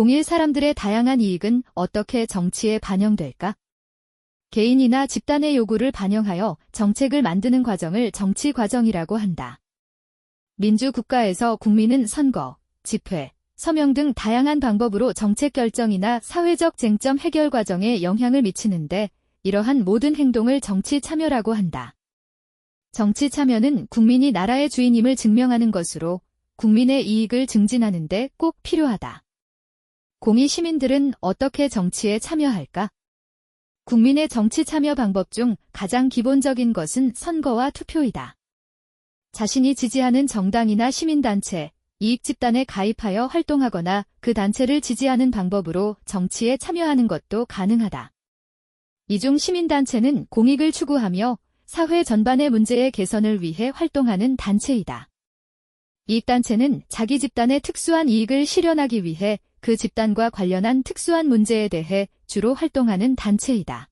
공일 사람들의 다양한 이익은 어떻게 정치에 반영될까? 개인이나 집단의 요구를 반영하여 정책을 만드는 과정을 정치 과정이라고 한다. 민주국가에서 국민은 선거, 집회, 서명 등 다양한 방법으로 정책 결정이나 사회적 쟁점 해결 과정에 영향을 미치는데 이러한 모든 행동을 정치 참여라고 한다. 정치 참여는 국민이 나라의 주인임을 증명하는 것으로 국민의 이익을 증진하는 데 꼭 필요하다. 공의 시민들은 어떻게 정치에 참여할까? 국민의 정치 참여 방법 중 가장 기본적인 것은 선거와 투표이다. 자신이 지지하는 정당이나 시민단체, 이익집단에 가입하여 활동하거나 그 단체를 지지하는 방법으로 정치에 참여하는 것도 가능하다. 이중 시민단체는 공익을 추구하며 사회 전반의 문제의 개선을 위해 활동하는 단체이다. 이익단체는 자기 집단의 특수한 이익을 실현하기 위해 그 집단과 관련한 특수한 문제에 대해 주로 활동하는 단체이다.